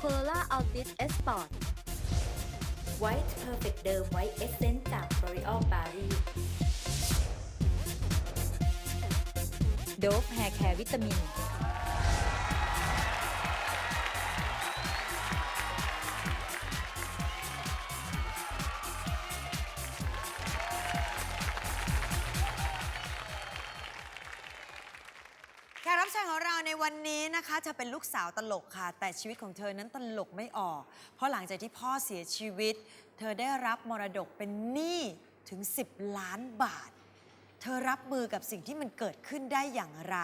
c o r o l a Altis S Sport White Perfect เดิม White Essence จาก L'Oreal Paris Dove Hair Care วิตามิน เชิญของเราในวันนี้นะคะจะเป็นลูกสาวตลกค่ะ แต่ชีวิตของเธอนั้นตลกไม่ออก เพราะหลังจากที่พ่อเสียชีวิต เธอได้รับมรดกเป็นหนี้ถึง 10 ล้านบาท เธอรับมือกับสิ่งที่มันเกิดขึ้นได้อย่างไร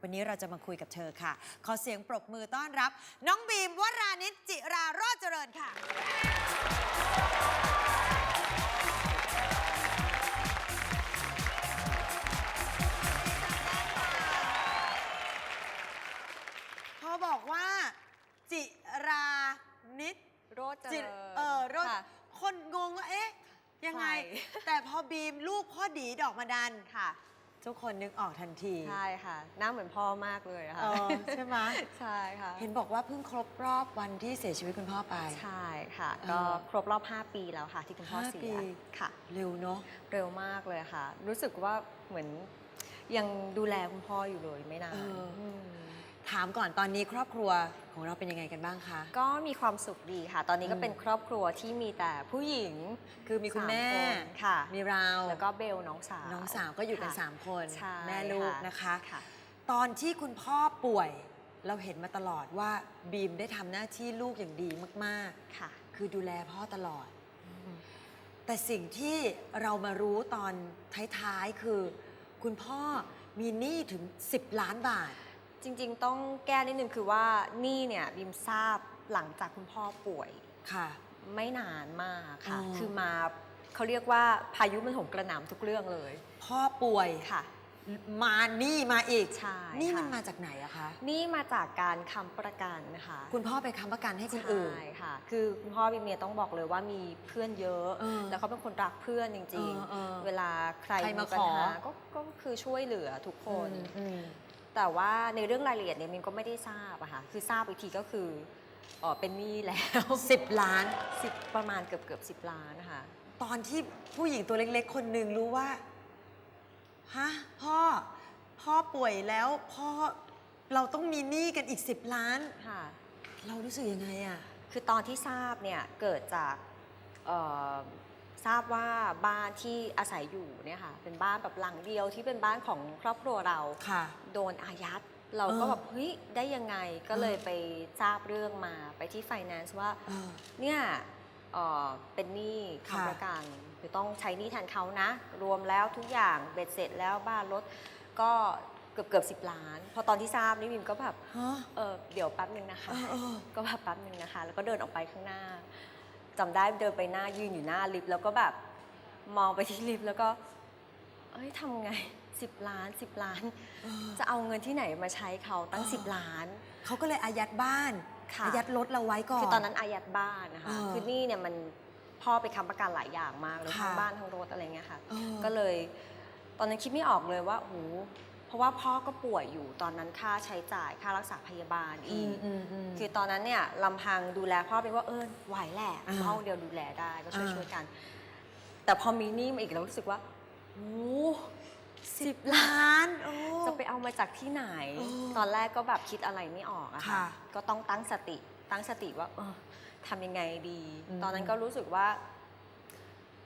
วันนี้เราจะมาคุยกับเธอค่ะ ขอเสียงปรบมือต้อนรับ น้องบีมวรานิจิราโรจน์เจริญค่ะ อดีดอกมาดันค่ะ ทุกคนนึกออกทันที ใช่ค่ะ หน้าเหมือนพ่อมากเลยอะค่ะ เออใช่ไหม ใช่ค่ะ เห็นบอกว่าเพิ่งครบรอบวันที่เสียชีวิตคุณพ่อไป ใช่ค่ะ เออ ก็ครบรอบ 5 ปีแล้วค่ะ ที่คุณพ่อห้าเสีปียค่ะ เร็วเนาะ เร็วมากเลยค่ะ รู้สึกว่าเหมือนยังดูแลคุณพ่ออยู่เลยไม่นานเอออื ม ถามก่อนตอนนี้ครอบครัวของเราเป็นยังไงกันบ้างคะ ก็มีความสุขดีค่ะ ตอนนี้ก็อืมเป็นครอบครัวที่มีแต่ผู้หญิงคือมีคุณแม่สาคนค่ะ มีเราแล้วก็เบลน้องสาว น้องสาวก็อยู่กัน ค่ะสามคนใช่แม่ลูกนะคะ ค่ะ ตอนที่คุณพ่อป่วย เราเห็นมาตลอดว่าบีมได้ทำหน้าที่ลูกอย่างดีมากค่ะ ๆ คือดูแลพ่อตลอดแต่สิ่งที่เรามารู้ตอนท้าย ๆ คือ คุณพ่อมีหนี้ถึง 10 ล้านบาท จริงๆ ต้องแก้นิดนึงคือว่านี่เนี่ยบิมทราบหลังจากคุณพ่อป่วย ค่ะ ไม่นานมากค่ะอ๋อคือมาเขาเรียกว่าพายุมันโหมกระหน่ำทุกเรื่องเลยพ่อป่วยค่ะ มาหนี้มาอีก ใช่หนี่มันค่ะมาจากไหนอะคะ นี่มาจากการค้ำประกันนะคะคุณพ่อไปค้ำประกันให้คนอื่น ใช่ค่ะ คือคุณพ่อบิมเนี่ยต้องบอกเลยว่ามีเพื่อนเยอะ เออ แล้วเขาเป็นคนรักเพื่อนจริง เออเออๆเวลาใครใครมาปัญขอหาก็ก็คือช่วยเหลือทุกคน อืมอืม แต่ว่าในเรื่องรายละเอียดเนี่ยมินก็ไม่ได้ทราบอะค่ะคือทราบอีกทีก็คือเออเป็นหนี้แล้ว สิบล้าน สิบประมาณเกือบเกือบสิบล้านนะคะ ตอนที่ผู้หญิงตัวเล็ก ๆ คนหนึ่งรู้ว่าฮะพ่อ พ่อป่วยแล้วพ่อเราต้องมีหนี้กันอีกสิบล้าน ค่ะ เรารู้สึกยังไงอะ คือตอนที่ทราบเนี่ยเกิดจากเอ่อ ทราบว่าบ้านที่อาศัยอยู่เนี่ยค่ะ เป็นบ้านแบบหลังเดียวที่เป็นบ้านของครอบครัวเรา ค่ะ โดนอายัด เราก็เออแบบเฮ้ยได้ยังไงก็เลยไปทราบเรื่องมาไปที่ไฟแนนซ์ว่าเออ เนี่ยเอ่อเป็นหนี้ค่ะ ค้ำประกันคือต้องใช้หนี้แทนเขานะ รวมแล้วทุกอย่างเบ็ดเสร็จแล้วบ้านรถก็เกือบเกือบสิบล้าน พอตอนที่ทราบนี่มิมก็แบบฮะเออเดี๋ยวแป๊บนึงนะคะ เออเออ ก็แบบแป๊บนึงนะคะ แล้วก็เดินออกไปข้างหน้า จำได้เดินไปหน้ายืนอยู่หน้าลิฟต์แล้วก็แบบมองไปที่ลิฟต์แล้วก็เอ้ยทำไงสิบล้านสิบล้านเออจะเอาเงินที่ไหนมาใช้เขาตั้งเออสิบล้าน เขาก็เลยอายัดบ้านค่ะอายัดรถเราไว้ก่อนคือตอนนั้นอายัดบ้านนะคะเออคือหนี่เนี่ยมันพ่อไปค้ำประกันหลายอย่างมากเลยค่ะทั้งบ้านทั้งรถอะไรเงี้ยค่ะเออก็เลย ตอนนั้นคิดไม่ออกเลยว่าโอ้โห เพราะว่าพ่อก็ป่วยอยู่ตอนนั้นค่าใช้จ่ายค่ารักษาพยาบาลอือีมกอืมอืมคือตอนนั้นเนี่ยลำพังดูแลพ่อเป็นว่าเออไหวแหละอ่าพ่อคนเดียวดูแลได้ก็ช่วยอ่าช่วยกัน แต่พอมีหนี้มาอีกเรารู้สึกว่าโอ้สิบล้านโอ้จะไปเอามาจากที่ไหนเออตอนแรกก็แบบคิดอะไรไม่ออกอะค่ะค่ะก็ต้องตั้งสติ ตั้งสติว่าเออทำยังไงดีอืมตอนนั้นก็รู้สึกว่า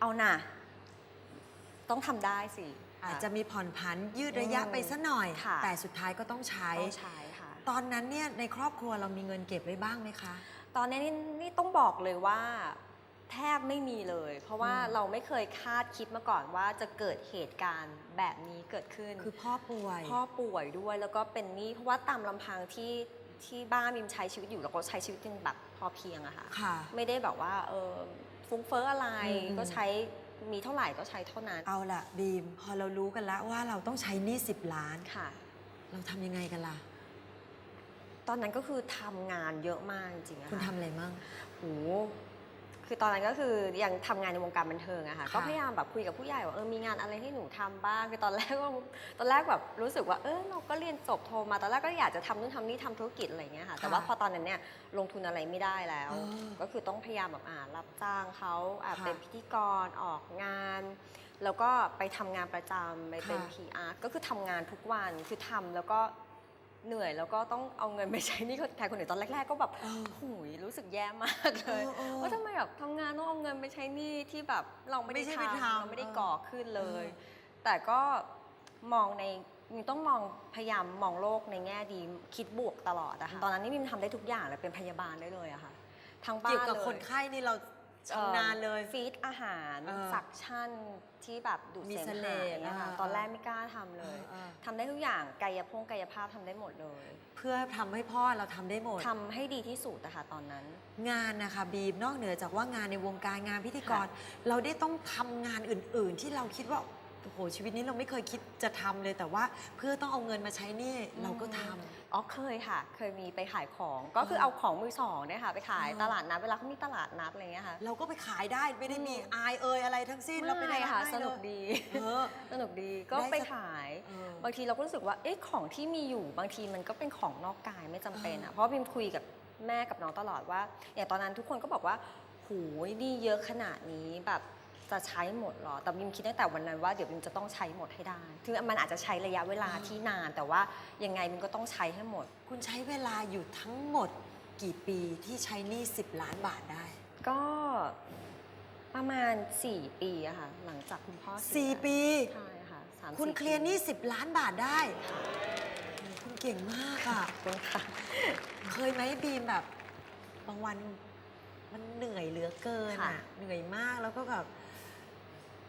เอาน่ะ ต้องทำได้สิ อาจจะมีผ่อนผันยืดระยะไปสักหน่อยค่ะแต่สุดท้ายก็ต้องใช้ต้องใช้ค่ะ ตอนนั้นเนี่ยในครอบครัวเรามีเงินเก็บไว้บ้างไหมคะ ตอนนี้นี่นี่ต้องบอกเลยว่าแทบไม่มีเลย เพราะว่าอืมเราไม่เคยคาดคิดมาก่อนว่าจะเกิดเหตุการณ์แบบนี้เกิดขึ้น คือพ่อป่วย พ่อป่วยด้วยแล้วก็เป็นหนี้เพราะว่าตามลำพังที่ที่บ้านมิมใช้ชีวิตอยู่แล้วก็ใช้ชีวิตกันแบบพอเพียงอะค่ะค่ะไม่ได้แบบว่าเออฟุ้งเฟ้ออะไรอืมอืมก็ใช้ มีเท่าไหร่ก็ใช้เท่านั้นเอาละบีม พอเรารู้กันแล้วว่าเราต้องใช้หนี้สิบล้าน ค่ะ เราทำยังไงกันล่ะ ตอนนั้นก็คือทำงานเยอะมากจริงๆอะคุณค่ะทำอะไรมั่ง โอ้โห คือตอนนั้นก็คือยังทำงานในวงการบันเทิงอะค่ะค่ะ ก็พยายามแบบคุยกับผู้ใหญ่ว่าเออมีงานอะไรให้หนูทำบ้าง คือตอนแรกก็ตอนแรกแบบรู้สึกว่าเออเราก็เรียนจบโทมา ตอนแรกก็อยากจะทำนู่นทำนี่ทำธุรกิจอะไรอย่างเงี้ยค่ะ แต่ว่าพอตอนนั้นเนี่ยลงทุนอะไรไม่ได้แล้วเออก็คือต้องพยายามแบบอ่ารับจ้างเขาอ่าค่ะเป็นพิธีกรออกงานแล้วก็ไปทำงานประจำไปเป็นค่ะ PR ก็คือทำงานทุกวันคือทำแล้วก็ เหนื่อยแล้วก็ต้องเอาเงินไปใช้หนี่แทนคนอื่นตอนแรก ๆ ก็แบบเออหูยรู้สึกแย่มากเลยเออเออว่าทำไมแบบทำงานต้องเอาเงินไปใช้หนี้ที่แบบเราไม่ได้ไม่ใช่ไปทำทำเราไม่ได้เออก่อขึ้นเลยเออแต่ก็มองในมินต้องมองพยายามมองโลกในแง่ดีคิดบวกตลอดอะค่ะตอนนั้นนี่มินทำได้ทุกอย่างเลยเป็นพยาบาลได้เลยอะค่ะทั้งบ้านเกี่ยวกับลคนไข้นี่เรา ชำนาญเลย ฟีดอาหารเออสักชั่นที่แบบดูดมีเสเสมลหะดอย่างเงี้ยค่ะอ่าตอนแรกไม่กล้าทำเลยเออทำได้ทุกอย่างกายภงกายภาพทำได้หมดเลยเพื่อทำให้พ่อเราทำได้หมด ทำให้ดีที่สุดอะค่ะตอนนั้น งานนะคะบีมนอกเหนือจากว่างานในวงการงานพิธีกรค่ะเราได้ต้องทำงานอื่น ๆ ที่เราคิดว่าโอ้โหชีวิตนี้เราไม่เคยคิดจะทำเลยแต่ว่าเพื่อต้องเอาเงินมาใช้หนี่เราก็ทำ อ๋อเคยค่ะ เคยมีไปขายของก็คือเอาของมือสองเนี่ยค่ะไปขายเออตลาดนัดเวลาเขามีตลาดนัดอะไรเงี้ยค่ะ เราก็ไปขายได้ไม่ได้มีอืมอายเอ่ยอะไรทั้งสิ้นเราไปได้ไม่รับค่ะได้สนุกเลยดีเออสนุกดีก็ได้ไปสักขายเออบางทีเราก็รู้สึกว่าเอ๊ะของที่มีอยู่บางทีมันก็เป็นของนอกกายไม่จำเป็นอะเพราะว่าพิมคุยกับแม่กับน้องตลอดว่าอย่างตอนนั้นทุกคนก็บอกว่าโหยนี่เยอะขนาดนี้แบบ จะใช้หมดเหรอ แต่บิมคิดตั้งแต่วันนั้นว่าเดี๋ยวบิมจะต้องใช้หมดให้ได้ ถึงมันอาจจะใช้ระยะเวลาที่นาน แต่ว่ายังไงบิมก็ต้องใช้ให้หมด คุณใช้เวลาอยู่ทั้งหมดกี่ปีที่ใช้หนี้10 ล้านบาทได้ ก็ประมาณ 4 ปีอะค่ะ หลังจากคุณพ่อเสียสี่ปี ใช่ค่ะสามคุณสี่เคลียร์หนี้ปี10 ล้านบาทได้โอ้คุณเก่งมากอะ ขอบคุณค่ะ เคยไหมบีมแบบบางวันมันเหนื่อยเหลือเกินค่ะ อะเหนื่อยมากแล้วก็แบบ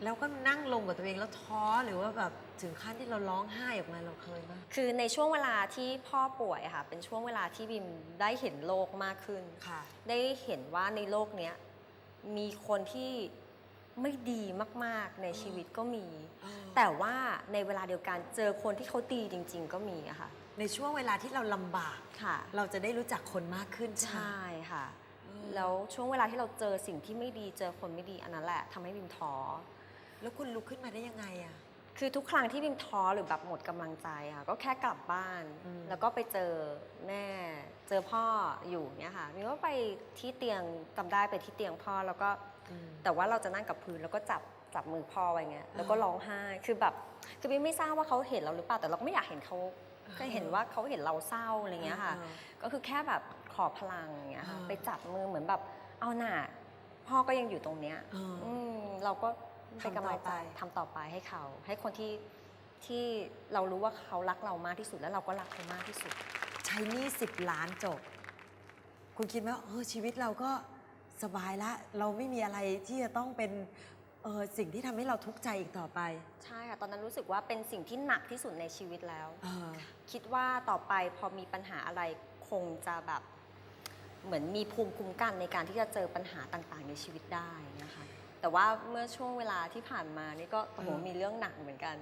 แล้วก็นั่งลงกับตัวเองแล้วท้อหรือว่าแบบถึงขั้นที่เราร้องไห้ออกมาเราเคยไหมคือในช่วงเวลาที่พ่อป่วยอะค่ะ เป็นช่วงเวลาที่บิมได้เห็นโลกมากขึ้นค่ะ ได้เห็นว่าในโลกเนี้ยมีคนที่ไม่ดีมากๆในชีวิตก็มี แต่ว่าในเวลาเดียวกันเจอคนที่เขาดีจริง ๆ ก็มีอะค่ะ ในช่วงเวลาที่เราลำบากค่ะ เราจะได้รู้จักคนมากขึ้นใช่ไหมใช่ค่ะอืมแล้วช่วงเวลาที่เราเจอสิ่งที่ไม่ดีเจอคนไม่ดีอันนั้นแหละทำให้บิมท้อ แล้วคุณลุกขึ้นมาได้ยังไงอะ คือทุกครั้งที่บิมท้อหรือแบบหมดกำลังใจค่ะก็แค่กลับบ้าน อืม แล้วก็ไปเจอแม่เจอพ่ออยู่เนี่ยค่ะบิมก็ไปที่เตียงจำได้ไปที่เตียงพ่อแล้วก็อืมแต่ว่าเราจะนั่งกับพื้นแล้วก็จับจับมือพ่อไว้เงี้ยแล้วก็อ่าร้องไห้คือแบบคือบิมไม่ทราบว่าเขาเห็นเราหรือเปล่าแต่เราก็ไม่อยากเห็นเขาอ่าก็เห็นว่าเขาเห็นเราเศร้าอะไรเงี้ยค่ะ อ่า ก็คือแค่แบบขอพลังอย่างเงี้ยค่ะอ่า ไปจับมือเหมือนแบบเอาหน่าพ่อก็ยังอยู่ตรงเนี้ยอ่าอืมเราก็ เป็นทำต่อกำลังใจไปทำต่อไปให้เขา ให้คนที่ที่เรารู้ว่าเขารักเรามากที่สุดแล้วเราก็รักเขามากที่สุด ใช้หนี้สิบล้านจบ คุณคิดไหมว่าเออชีวิตเราก็สบายละ เราไม่มีอะไรที่จะต้องเป็นเออสิ่งที่ทำให้เราทุกข์ใจอีกต่อไป ใช่ค่ะ ตอนนั้นรู้สึกว่าเป็นสิ่งที่หนักที่สุดในชีวิตแล้วเออคิดว่าต่อไปพอมีปัญหาอะไรคงจะแบบเหมือนมีภูมิคุ้มกันในการที่จะเจอปัญหาต่างๆ ในชีวิตได้นะคะ แต่ว่าเมื่อช่วงเวลาที่ผ่านมานี่ก็โอ้โหเออมีเรื่องหนักเหมือนกัน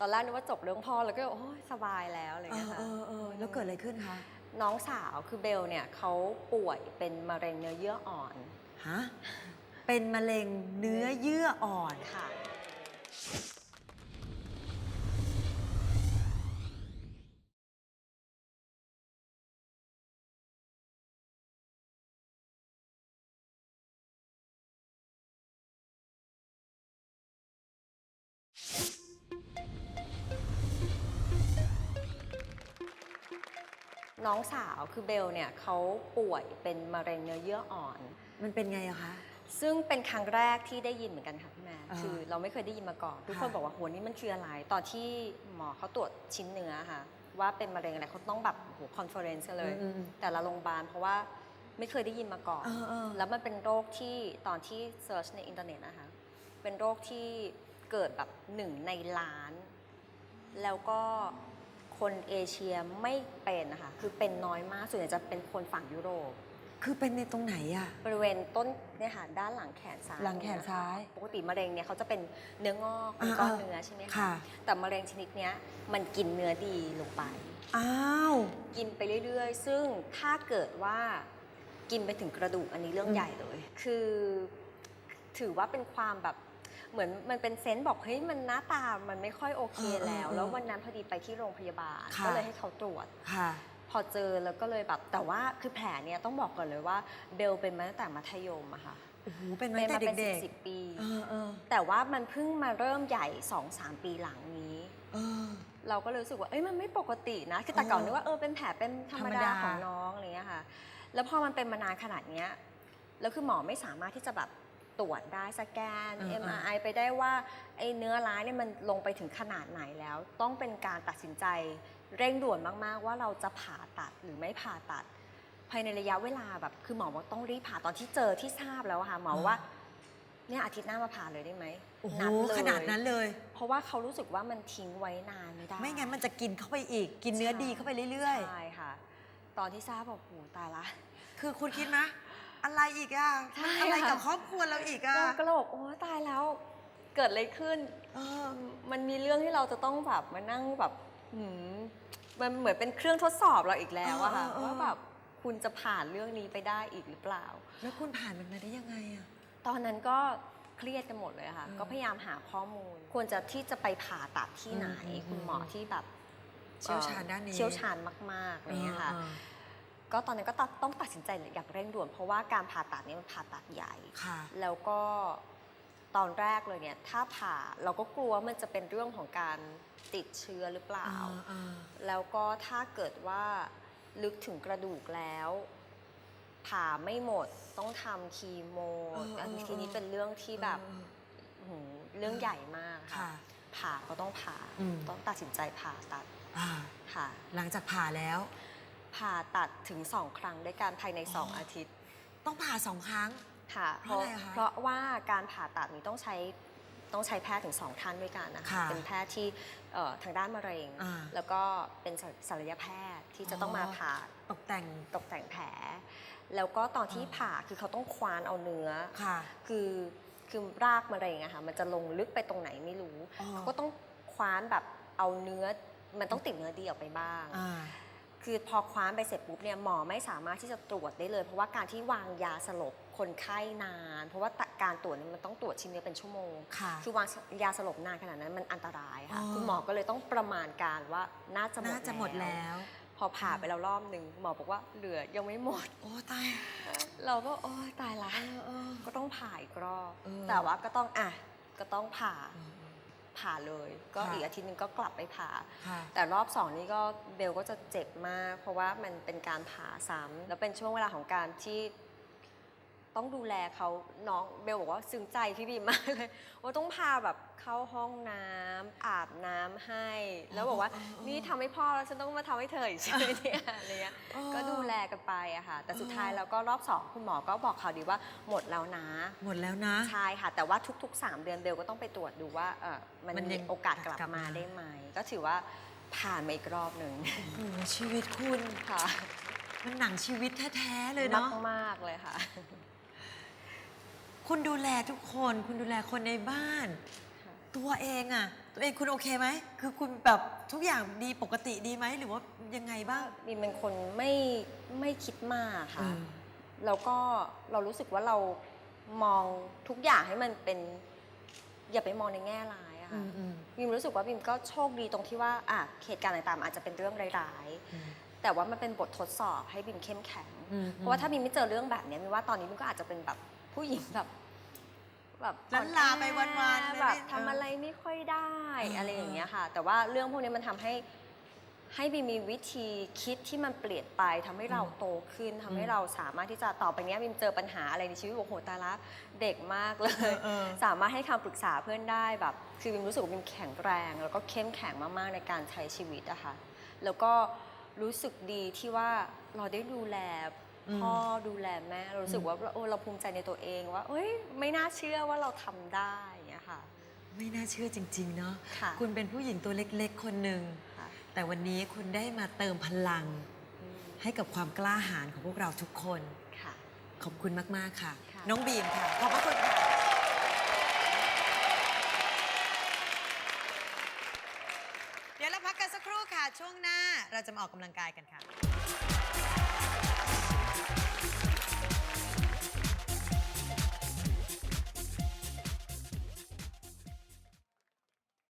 ตอนแรกนึกว่าจบเรื่องพ่อแล้วก็โอ้ยสบายแล้วอะไรอย่างเอเงี้ยอค่ะเออเออแล้วเกิดอะไรขึ้นคะน้องสาวคือเบลเนี่ยเขาป่วยเป็นมะเร็งเนื้อเยื่ออ่อนฮะเป็นมะเร็งเนื้อเยื่ออ่อนค่ะ น้องสาวคือเบลเนี่ยเขาป่วยเป็นมะเร็งเนื้อเยื่ออ่อน มันเป็นไงอะคะ ซึ่งเป็นครั้งแรกที่ได้ยินเหมือนกันค่ะพี่แม่อ่าคือเราไม่เคยได้ยินมาก่อน ทุกคนค่ะ บอกว่าโหนี่มันคืออะไรตอนที่หมอเขาตรวจชิ้นเนื้อค่ะ ว่าเป็นมะเร็งอะไรเขาต้องแบบโหคอนเฟอเรนซ์กันเลยอืมอืมแต่ละโรงพยาบาลเพราะว่าไม่เคยได้ยินมาก่อนเออเออแล้วมันเป็นโรคที่ตอนที่เซิร์ชในอินเทอร์เน็ตนะคะ เป็นโรคที่เกิดแบบหนึ่งในล้าน แล้วก็ คนเอเชียไม่เป็นนะคะคือเป็นน้อยมากส่วนใหญ่จะเป็นคนฝั่งยุโรป คือเป็นในตรงไหนอะบริเวณต้นเนี่ยค่ะด้านหลังแขนซ้ายหลังแขนซ้าย ปกติมะเร็งเนี่ยเขาจะเป็นเนื้องอกเป็นอ่าก้อนเนื้อใช่ไหมคะค่ะแต่มะเร็งชนิดเนี้ยมันกินเนื้อดีลงไปอ้าวกินไปเรื่อยๆ ซึ่งถ้าเกิดว่ากินไปถึงกระดูกอันนี้เรื่องอืมใหญ่เลย คือถือว่าเป็นความแบบ เหมือนมันเป็นเซนส์บอกเฮ้ยมันหน้าตามันไม่ค่อยโอเคเออเออแล้วเออแล้ววันนั้นพอดีไปที่โรงพยาบาลค่ะก็เลยให้เขาตรวจค่ะพอเจอแล้วก็เลยแบบแต่ว่าคือแผลเนี่ยต้องบอกก่อนเลยว่าเบลเป็นมาตั้งแต่มัธยมอะค่ะโอ้โหเป็นมาเป็นตั้มางแต่เป็นเด็สิกบสิบปีๆเออเออแต่ว่ามันเพิ่งมาเริ่มใหญ่สองสามปีหลังนี้เออเราก็เลยรู้สึกว่าเอ้ยมันไม่ปกตินะคือแต่ก่อนนึกว่าเออเป็นแผลเป็นธรรมธรรมดาดาของน้องอะไรเงี้ยค่ะ แล้วพอมันเป็นมานานขนาดเนี้ยแล้วคือหมอไม่สามารถที่จะแบบ ตรวจได้สแกน MRI ไปได้ว่าไอ้เนื้อร้ายเนี่ยมันลงไปถึงขนาดไหนแล้ว ต้องเป็นการตัดสินใจเร่งด่วนมาก ๆ ว่าเราจะผ่าตัดหรือไม่ผ่าตัด ภายในระยะเวลาแบบคือหมอบอกต้องรีบผ่าตอนที่เจอที่ทราบแล้วอะค่ะหมอว่าเนี่ยอาทิตย์หน้ามาผ่าเลยได้ไหมโอ้โหนัดเลยขนาดนั้นเลย เพราะว่าเขารู้สึกว่ามันทิ้งไว้นานไม่ได้ ไม่งั้นมันจะกินเข้าไปอีก กินเนื้อดีเข้าไปเรื่อยใช่ค่ะ ตอนที่ทราบบอกโหตายละ ๆ คือคุณคิดไหม อะไรอีกอะใช่มันอะไรค่ะ กับครอบครัวเราอีกอะก็ก็เลยบอกโอ้ตายแล้วเกิดอะไรขึ้น เออ มันมีเรื่องที่เราจะต้องแบบมานั่งแบบหืมมันเหมือนเป็นเครื่องทดสอบเราอีกแล้วอะค่ะเออเออเออ ว่าแบบคุณจะผ่านเรื่องนี้ไปได้อีกหรือเปล่า แล้วคุณผ่านมันมาได้ยังไงอะ ตอนนั้นก็เครียดกันหมดเลยค่ะเออก็พยายามหาข้อมูล ควรจะที่จะไปผ่าตัดที่ไหน อืมอืม คุณหมอที่แบบเชี่ยวชาญด้านนี้เชี่ยวชาญมากๆอะไรอย่างเงี้ยค่ะเออ ก็ตอนนั้นก็ต้องต้องตัดสินใจอย่างเร่งด่วน เพราะว่าการผ่าตัดเนี่ยมันผ่าตัดใหญ่ ค่ะ แล้วก็ตอนแรกเลยเนี่ยถ้าผ่าเราก็กลัวมันจะเป็นเรื่องของการติดเชื้อหรือเปล่าเออแล้วก็ถ้าเกิดว่าลึกถึงกระดูกแล้ว ผ่าไม่หมดต้องทำคีโมเออเอออันเออทีนี้เป็นเรื่องที่แบบเออหือเรื่องใหญ่มากค่ะ ค่ะผ่าก็ต้องผ่าอืม ต้องตัดสินใจผ่าตัดอ่า ค่ะ หลังจากผ่าแล้ว ผ่าตัดถึงสองครั้งด้วยกันภายในสองอาทิตย์ต้องผ่าสองครั้ง ค่ะเพราะอะไรอะคะเพราะว่าการผ่าตัดนี้ต้องใช้ต้องใช้แพทย์ถึงสองท่านด้วยกันนะคะ ค่ะเป็นแพทย์ที่เอ่อทางด้านมะเร็ง อ่า แล้วก็เป็นศัลศัลยแพทย์ที่จะต้องอ๋อมาผ่า ตกแต่ง ตกแต่งแผล แล้วก็ตอนที่อ่า ผ่าคือเขาต้องควานเอาเนื้อ ค่ะ คือคือรากมะเร็งอะค่ะมันจะลงลึกไปตรงไหนไม่รู้ อ๋อ เขาก็ต้องคว้านแบบเอาเนื้อ มันต้องติดเนื้อดีออกไปบ้าง อ่า คือพอคว้านไปเสร็จปุ๊บเนี่ยหมอไม่สามารถที่จะตรวจได้เลย เพราะว่าการที่วางยาสลบคนไข้นาน เพราะว่าการตรวจเนี่ยมันต้องตรวจชิ้นเนื้อเป็นชั่วโมงค่ะคือวางยาสลบนานขนาดนั้นมันอันตรายค่ะ อ๋อ คุณหมอก็เลยต้องประมาณการว่าน่าจะหมดน่าจะหมดแล้ว พอผ่าไปแล้วรอบหนึ่งหมอบอกว่าเหลือยังไม่หมด โอ้ตายเราก็โอ้ยตายละ เออเออก็ต้องผ่าอีกรอบ เออแต่ว่าก็ต้องอะก็ต้องผ่า เออ ผ่าเลย ก็ค่ะอีกอาทิตย์หนึงก็กลับไปผ่า ค่ะแต่รอบสองนี่ก็เบลก็จะเจ็บมาก เพราะว่ามันเป็นการผ่าซ้ำแล้วเป็นช่วงเวลาของการที่ ต้องดูแลเขาน้องเบลบอกว่าซึ้งใจพี่บีมมากเลยว่าต้องพาแบบเข้าห้องน้ำอาบน้ำให้ แล้วบอกว่าอ๋ออ๋อนี่ทำให้พ่อแล้วฉันต้องมาทำให้เธออีกใช่ไหมเนี่ยอะไรเงี้ยอ๋อ ก็ดูแลกันไปอะค่ะ แต่สุดอ๋อท้ายแล้วก็รอบสองคุณหมอก็บอกข่าวดีว่าหมดแล้วนะ หมดแล้วนะ ใช่ค่ะ แต่ว่าทุก ๆ 3 เดือนเบลก็ต้องไปตรวจดูว่าเออมันมันยัมีงโอกาสกลับกลับมา มาได้ไหม ก็ถือว่าผ่านมาอีกรอบหนึ่งโอ้โหชีวิตคุณ ค่ะมันหนังชีวิตแท้ ๆ เลยมากเนาะมากๆเลยค่ะ คุณดูแลทุกคน คุณดูแลคนในบ้าน ตัวเองอะตัวเองคุณโอเคไหม คือคุณแบบทุกอย่างดีปกติดีไหมหรือว่ายังไงบ้างมีเป็นคนไม่ไม่คิดมากค่ะ อืม แล้วก็เรารู้สึกว่าเรามองทุกอย่างให้มันเป็น อย่าไปมองในแง่ร้ายอะอืค่ะมอืมบิมรู้สึกว่าบิมก็โชคดีตรงที่ว่าอะเหตุการณ์ต่างๆมันอาจจะเป็นเรื่องร้ายอืม ๆ แต่ว่ามันเป็นบททดสอบให้บิมเข้มแข็งอืมเพราะว่าถ้าบิมไม่เจอเรื่องแบบเนี้ยบิมว่าตอนนี้บิมก็อาจจะเป็นแบบผู้หญิงแบบ แบบลันลาไปวันๆแบบไม่ทำอะไรไม่ค่อยได้เออออะไรอย่างเงี้ยค่ะ แต่ว่าเรื่องพวกนี้มันทำให้ ให้บิมมีวิธีคิดที่มันเปลี่ยนไปทำให้เราโตขึ้นทำให้เราสามารถที่จะต่อไปเนี้ยบิมเจอปัญหาอะไรในชีวิตบอกโหตายละเด็กมากเลยเออเออ สามารถให้คำปรึกษาเพื่อนได้แบบ คือบิมรู้สึกว่าบิมแข็งแรง แล้วก็เข้มแข็งมากๆในการใช้ชีวิตอะค่ะแล้วก็รู้สึกดีที่ว่าเราได้ดูแลอืม พ่อดูแลแม่เรารู้สึกว่าเออเราภูมิใจในตัวเองว่าเอ้ยไม่น่าเชื่อว่าเราทำได้อย่างเงี้ยค่ะไม่น่าเชื่อจริง ๆ เนาะค่ะคุณเป็นผู้หญิงตัวเล็ก ๆ คนหนึ่งค่ะแต่วันนี้คุณได้มาเติมพลังอืมให้กับความกล้าหาญของพวกเราทุกคนค่ะขอบคุณมากๆค่ะค่ะ น้องบีมค่ะ ขอบพระคุณค่ะ เดี๋ยวเราพักกันสักครู่ค่ะ ช่วงหน้าเราจะมาออกกำลังกายกันค่ะ